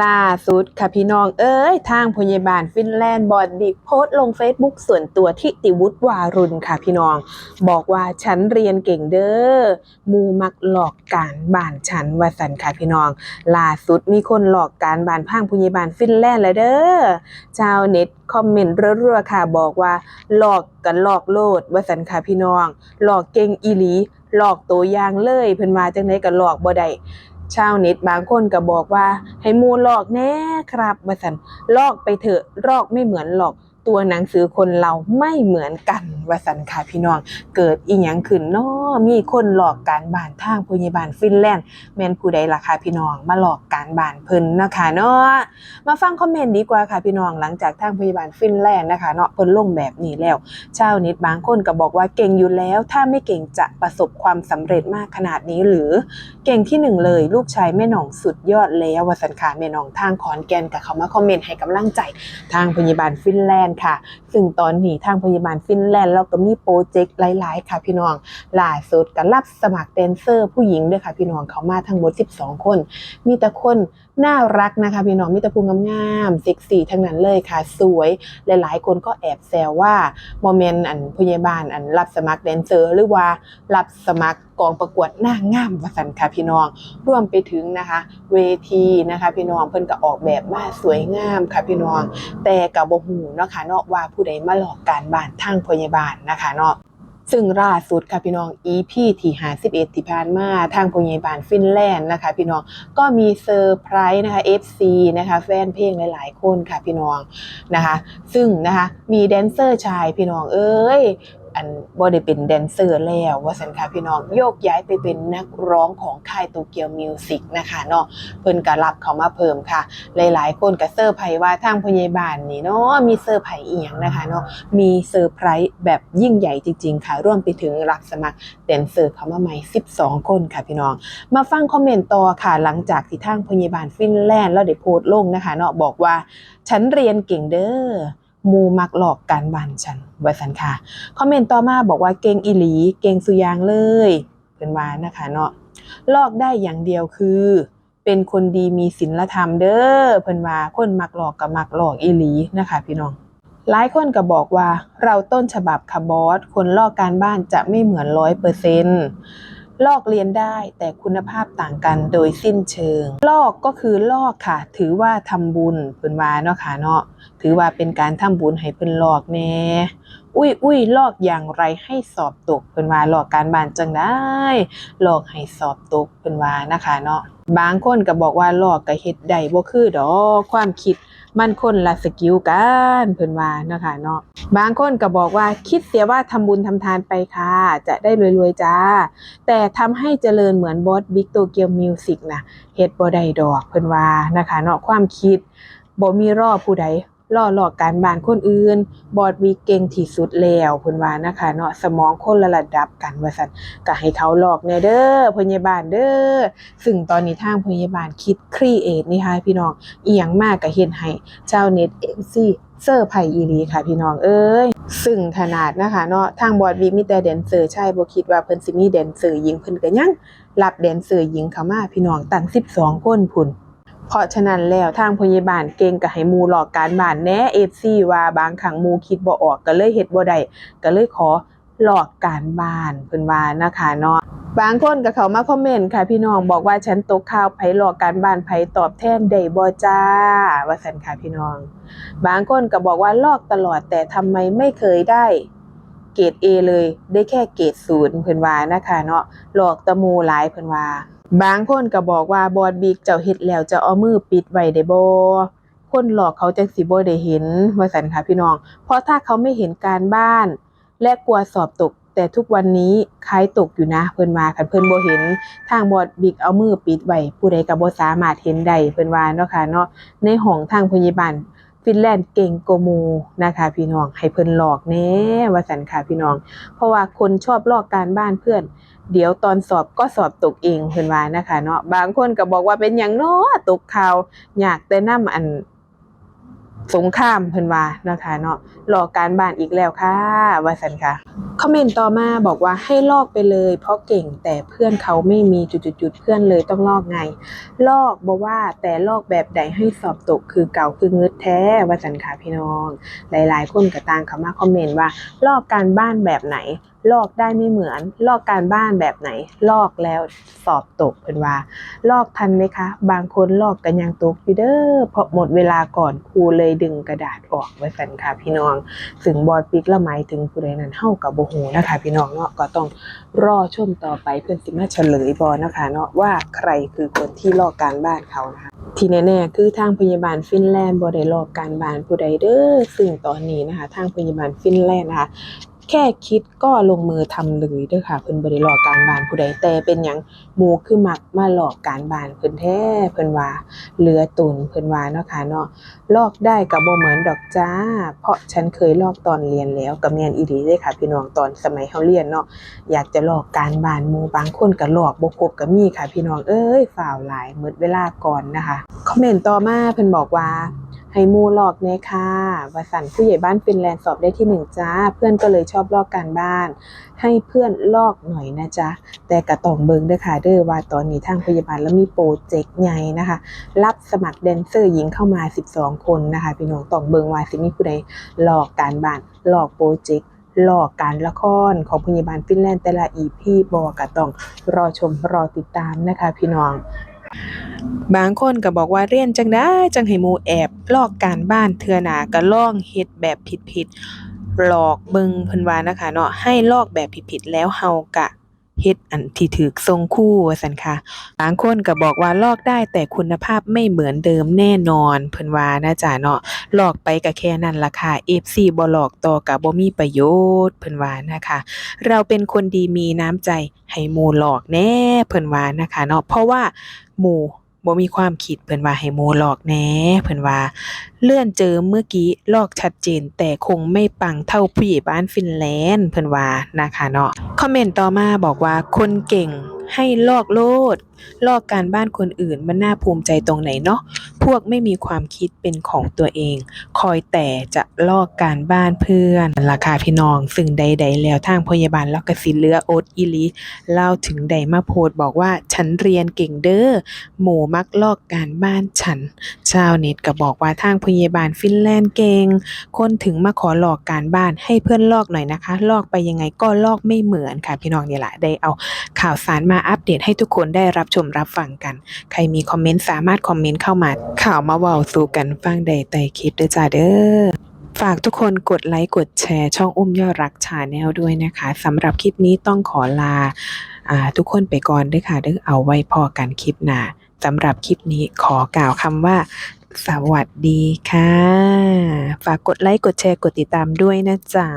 ล่าสุดค่ะพี่น้องเอ้ย ทางพยาบาลฟินแลนด์บอดบิกโพสต์ลง Facebook ส่วนตัวที่ติวุฒิวารุณค่ะพี่น้อง บอกว่าฉันเรียนเก่งเด้อมูมักหลอกการบ้านฉันว่าสันค่ะพี่น้อง ล่าสุดมีคนหลอกการบ้านพังพยาบาลฟินแลนด์แล้วเด้อชาวเน็ตคอมเมนต์รัวๆค่ะ บอกว่า หลอกกันหลอกโลดว่าสันค่ะพี่น้อง หลอกเก่งอีหลีหลอกตัวอย่างเลยเพิ่นว่าจังไดก็หลอกบ่ได้ ชาวเน็ตบางคนก็บอกว่า ให้มูหลอกแน่ครับมาสันลอกไปเถอะลอกไม่เหมือนหลอกตัวหนังสือคนเราไม่เหมือนกันวาสันค่ะพี่น้อง เกิดอีหยังขึ้นเนาะ มีคนหลอกการบานทางพยาบาลฟินแลนด์แม่นผู้ใดล่ะค่ะพี่น้องมาหลอกการบานเพิ่นนะคะเนาะมาฟังคอมเมนต์ดีกว่าค่ะพี่น้องหลังจากทางพยาบาลฟินแลนด์นะคะเนาะเพิ่นลงแบบนี้แล้วชาวเน็ตบางคนก็บอกว่าเก่งอยู่แล้ว ถ้าไม่เก่งจะประสบความสำเร็จมากขนาดนี้หรือเก่งที่หนึ่งเลย ลูกชายแม่หนองสุดยอดแล้ววสันค่ะแม่หนองทางขอนแก่นกับเขามาคอมเมนต์ให้กำลังใจทางพยาบาลฟินแลนด์ค่ะ ซึ่งตอนนี้ทางพยาบาลฟินแลนด์เราก็มีโปรเจกต์หลาย ๆ ค่ะพี่น้องล่าสุดก็รับสมัครแดนเซอร์ผู้หญิงด้วยค่ะ พี่น้องเขามาทั้งหมด 12 คน มีแต่คนน่ารักนะคะ พี่น้องมีแต่ผู้งามๆเซ็กซี่ทั้งนั้นเลยค่ะ สวยหลาย ๆ คนก็แอบแซวว่าโมเมนต์อันพยาบาลอันรับสมัครแดนเซอร์ หรือว่ารับสมัครกองประกวดนางามวสันค่ะพี่น้องรวมไปถึงนะคะ เวทีนะคะ พี่น้องเพิ่นก็ออกแบบมาสวยงามค่ะพี่น้อง แต่กับบ่ฮู้เนาะค่ะเนาะว่าผู้ใดมาหลอกการบ้านทางพยาบาลนะคะเนาะ ซึ่งล่าสุดค่ะพี่น้อง EP ที่51ที่ผ่านมาทางพยาบาลฟินแลนด์นะคะ พี่น้องก็มีเซอร์ไพรส์นะคะ FC นะคะแฟนเพลงหลาย ๆ คนค่ะพี่น้องนะคะ ซึ่งนะคะมีแดนเซอร์ชายพี่น้องเอ้ย อันบ่ได้เป็นแดนเซอร์แล้วว่าสันค่ะพี่น้องโยกย้ายไปเป็นนักร้องของค่ายโตเกียวมิวสิกนะคะเนาะเพิ่นก็รับเขามาเพิ่มค่ะ หลายๆ คนก็เซอร์ไพรส์ว่าทางพยาบาลนี่เนาะมีเซอร์ไพรส์อีหยังนะคะเนาะมีเซอร์ไพรส์แบบยิ่งใหญ่จริง ๆ ค่ะ ร่วมไปถึงรับสมัครแดนเซอร์เขามาใหม่ 12 คนค่ะพี่น้อง มาฟังคอมเมนต์ต่อค่ะหลังจากที่ทางพยาบาลฟินแลนด์แล้วได้โพสต์ลงนะคะเนาะบอกว่าฉันเรียนเก่งเด้อ มูมักหลอกการบ้านฉันว่าสันค่ะ คอมเมนต์ต่อมาบอกว่าเก่งอีหลี เก่งสุยางเลยเป็นว่านะคะเนาะลอกได้อย่างเดียวคือ เป็นคนดีมีศีลธรรมเด้อเพิ่นว่าคนมักหลอกกับมักหลอกอีหลีนะคะ พี่น้องหลายคนก็บอกว่าเราต้นฉบับคาบอสคนลอกการบ้านจะไม่เหมือนร้อยเปอร์เซนต์ ลอกเรียนได้แต่คุณภาพต่างกันโดยสิ้นเชิง ลอกก็คือลอกค่ะ ถือว่าทำบุญเพิ่นว่าเนาะค่ะเนาะถือว่าเป็นการทำบุญให้เพิ่นลอกแน่อุ้ยอุ้ยลอกอย่างไรให้สอบตกเพิ่นว่าลอกการบ้านจังได้ลอกให้สอบตกเพิ่นว่านะคะเนาะบางคนก็บอกว่าลอกก็เฮ็ดได้บ่คือดอกความคิด มันคนละสกิลกันเพิ่นว่านะคะเนาะบางคนก็บอกว่าคิดเสียว่าทำบุญทำทานไปค่ะ จะได้รวยๆจ้า แต่ทำให้เจริญเหมือนบอสบิ๊กโตเกียวมิวสิกนะเฮ็ดบ่ได้ดอกเพิ่นว่านะคะเนาะความคิดบ่มีรอผู้ใด ล่อหลอกการบ้านคนอื่น บอดวีเก่งที่สุดแล้วเพิ่นว่านะคะเนาะสมองคนละระดับกันว่าซั่นก็ให้เขาหลอกแน่เด้อพยาบาลเด้อซึ่งตอนนี้ทางพยาบาลคิดครีเอทนี่ค่ะพี่น้องเอียงมากก็เฮ็ดให้ชาวเน็ต MC เซอร์ไพรส์อีหลีค่ะพี่น้องเอ้ยซึ่งขนาดนะคะเนาะทางบอดวีมีแต่แดนเซอร์ใช่บ่คิดว่าเพิ่นสิมีแดนเซอร์หญิงเพิ่นก็ยังรับแดนเซอร์หญิงเข้ามาพี่น้องตั้ง12คนพุ่น เพราะฉะนั้นแล้วทางพยาบาลเก่งก็ให้หมูหลอกการบ้านแหน่ FC ว่าบางครั้งหมูคิดบ่ออกก็เลยเฮ็ดบ่ได้ก็เลยขอหลอกการบ้านเพิ่นว่านะคะเนาะบางคนก็เข้ามาคอมเมนต์ค่ะพี่น้องบอกว่าฉันตกข่าวไผหลอกการบ้านไผตอบแทนได้บ่จ้า ว่าซั่นค่ะพี่น้อง บางคนก็บอกว่าลอกตลอดแต่ทำไมไม่เคยได้เกรด A เลยได้แค่เกรดศูนย์เพิ่นว่านะคะเนาะหลอกตะมูหลายเพิ่นว่า บางคนก็บอกว่าบอดบิ๊กเจ้าเฮ็ดแล้วจะเอามือปิดไว้ได้บ่คนหลอกเขาจังสิบ่ได้เห็นว่าซั่นค่ะพี่น้อง เพราะถ้าเขาไม่เห็นการบ้าน และกลัวสอบตก แต่ทุกวันนี้คล้ายตกอยู่นะ เพิ่นว่าคันเพิ่นบ่เห็น ทางบอดบิ๊กเอามือปิดไว้ผู้ใดก็บ่สามารถเห็นได้เพิ่นว่าเนาะค่ะเนาะในห้องทางพยาบาล ฟินแลนด์เก่งโกโมูนะคะพี่น้องให้เพิ่นหลอกแน่ว่าสันค่ะพี่น้อง เพราะว่าคนชอบลอกการบ้านเพื่อน เดี๋ยวตอนสอบก็สอบตกเองเพิ่นว่านะคะเนาะบางคนก็บอกว่าเป็นอย่างเนาะตกข่าวอยากแต่นํอันสงครามเพิ่นว่านะคะเนาะหลอกการบ้านอีกแล้วค่ะว่าสันค่ะ คอมเมนต์ต่อมาบอกว่าให้ลอกไปเลย เพราะเก่งแต่เพื่อนเขาไม่มีจุดๆๆเพื่อนเลยต้องลอกไง ลอกบ่ว่าแต่ลอกแบบใดให้สอบตกคือเก่าคือเงืดแท้ว่าซั่นค่ะพี่น้อง หลายๆ คนก็ต่างเข้ามาคอมเมนต์ว่า ลอกการบ้านแบบไหน ลอกได้ไม่เหมือน ลอกการบ้านแบบไหน ลอกแล้วสอบตกเพิ่นว่า ลอกทันไหมคะ บางคนลอกกันยังตกอยู่เด้อเพราะหมดเวลาก่อนครูเลยดึงกระดาษออกไว้สันค่ะพี่น้องถึงบอดปิกละหมายถึงผู้ใดนั้นเฮากับบ่ฮู้นะคะพี่น้องเนาะก็ต้องรอชมต่อไปเพื่อนสิมาเฉลยบอนะคะเนาะว่าใครคือคนที่ลอกการบ้านเขานะคะที่แน่ๆคือทางพยาบาลฟินแลนด์บ่ได้ลอกการบ้านผู้ใดเด้อซึ่งตอนนี้นะคะ ทางพยาบาลฟินแลนด์นะคะ แค่คิดก็ลงมือทำเลยเด้อค่ะ เพิ่นบ่ได้หลอกการบ้านผู้ใดแต่เป็นหยังหมู่คือมักมาหลอกการบ้านเพิ่นแท้เพิ่นว่าเหลือตุนเพิ่นว่าเนาะค่ะเนาะลอกได้ก็บ่เหมือนดอกจ้า เพราะฉันเคยลอกตอนเรียนแล้วก็แม่นอีหลีเด้ค่ะ พี่น้องตอนสมัยเฮาเรียนเนาะอยากจะลอกการบ้านหมู่บางคนก็ลอกบ่ครบก็มีค่ะ พี่น้องเอ้ยฝ่าวหลายหมดเวลาก่อนนะคะคอมเมนต์ต่อมาเพิ่นบอกว่า ให้มูหลอกแน่ค่ะวสันผู้ใหญ่บ้านฟินแลนด์สอบได้ที่หนึ่งจ้า เพื่อนก็เลยชอบลอกการบ้าน ให้เพื่อนลอกหน่อยนะจ๊ะ แต่กระต้องเบิงด้อค่ะเด้อว่าตอนนี้ทางพยาบาลแล้วมีโปรเจกต์ใหญ่นะคะ รับสมัครแดนเซอร์หญิงเข้ามา 12 คนนะคะ พี่น้องต้องเบิงว่าสิมีผู้ใดลอกการบ้านลอกโปรเจกต์ลอกการละครของพยาบาลฟินแลนด์แต่ละอีพีบอกก็ต้องรอชมรอติดตามนะคะ พี่น้อง บางคนก็บอกว่าเรียนจังได้จังให้หมู่แอบลอกการบ้านเทื่อหน้าก็ลองเฮ็ดแบบผิดๆหลอกเบิ่งเพิ่นว่านะคะเนาะ ให้ลอกแบบผิดๆแล้วเฮาก็เฮ็ดอันที่ถูกทรงครูว่าซั่นค่ะ บางคนก็บอกว่าลอกได้แต่คุณภาพไม่เหมือนเดิมแน่นอนเพิ่นว่านะจ๊ะเนาะ ลอกไปก็แค่นั้นล่ะค่ะ FC บ่ลอกต่อก็บ่มีประโยชน์เพิ่นว่านะคะ เราเป็นคนดีมีน้ำใจให้หมู่หลอกแน่เพิ่นว่านะคะเนาะ เพราะว่าหมู่ บ่มีความคิดเพิ่นว่าให้หมู่หลอกแหน่เพิ่นว่า เลื่อนเจอเมื่อกี้ลอกชัดเจน แต่คงไม่ปังเท่าผู้ใหญ่บ้านฟินแลนด์เพิ่นว่านะคะเนาะคอมเมนต์ต่อมาบอกว่าคนเก่งให้ลอกโลด ลอกการบ้านคนอื่นมันน่าภูมิใจตรงไหนเนาะพวกไม่มีความคิดเป็นของตัวเอง คอยแต่จะลอกการบ้านเพื่อนราคาพี่น้อง ซึ่งใด ๆ แล้วทางพยาบาลล้วก็สิเลือโอดอีลีเล่าถึงใดมาโพสต์บอกว่าฉันเรียนเก่งเด้อหมู่มักลอกการบ้านฉัน ชาวเน็ตก็บอกว่าทางพยาบาลฟินแลนด์เก่งคนถึงมาขอหลอกการบ้านให้เพื่อนลอกหน่อยนะคะ ลอกไปยังไงก็ลอกไม่เหมือนค่ะพี่น้องนี่แหละได้เอาข่าวสารมาอัปเดตให้ทุกคนได้รับชมรับฟังกัน ใครมีคอมเมนต์สามารถคอมเมนต์เข้ามา ข่าวมาเว้าสู่กันฟังได้ใต้คลิปเด้อจ้าเด้อฝากทุกคนกดไลค์กดแชร์ ช่องอุ้มยอดรักชาแนลด้วยนะคะสำหรับคลิปนี้ต้องขอลาอทุกคนไปก่อนด้วยค่ะเด้อเอาไว้พอกันคลิปหน้าสำหรับคลิปนี้ขอกล่าวคำว่า สวัสดีค่ะ ฝากกดไลค์กดแชร์กดติดตามด้วยนะจ๊ะ